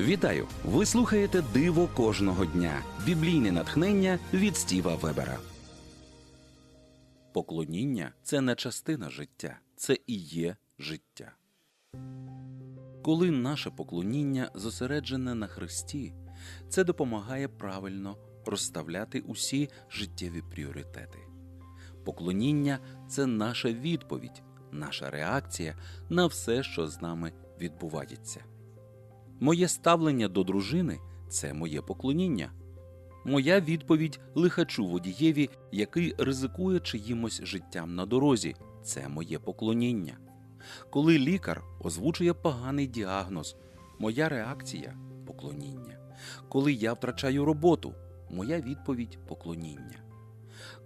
Вітаю! Ви слухаєте Диво кожного дня. Біблійне натхнення від Стіва Вебера. Поклоніння це не частина життя, це і є життя. Коли наше поклоніння зосереджене на Христі, це допомагає правильно розставляти усі життєві пріоритети. Поклоніння це наша відповідь, наша реакція на все, що з нами відбувається. Моє ставлення до дружини це моє поклоніння. Моя відповідь лихачу водієві, який ризикує чиїмось життям на дорозі, це моє поклоніння. Коли лікар озвучує поганий діагноз, моя реакція поклоніння. Коли я втрачаю роботу, моя відповідь поклоніння.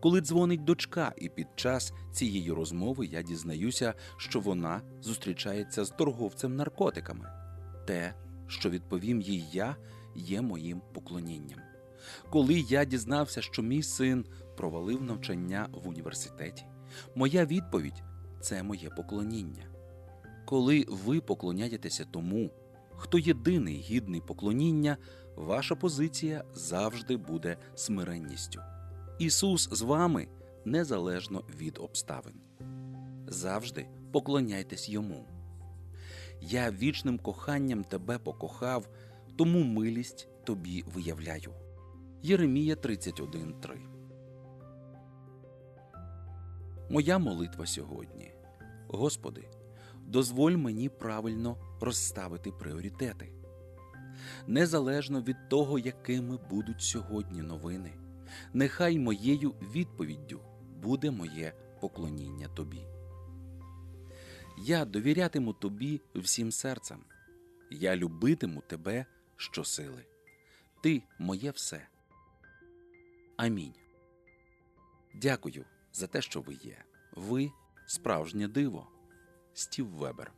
Коли дзвонить дочка, і під час цієї розмови я дізнаюся, що вона зустрічається з торговцем наркотиками. Те, що відповім їй я, є моїм поклонінням. Коли я дізнався, що мій син провалив навчання в університеті, моя відповідь це моє поклоніння. Коли ви поклоняєтеся тому, хто єдиний гідний поклоніння, ваша позиція завжди буде смиренністю. Ісус з вами незалежно від обставин. Завжди поклоняйтесь йому. Я вічним коханням тебе покохав, тому милість тобі виявляю. Єремія 31.3 Моя молитва сьогодні. Господи, дозволь мені правильно розставити пріоритети. Незалежно від того, якими будуть сьогодні новини, нехай моєю відповіддю буде моє поклоніння тобі. Я довірятиму тобі всім серцем. Я любитиму тебе щосили. Ти моє все. Амінь. Дякую за те, що ви є. Ви справжнє диво. Стів Вебер.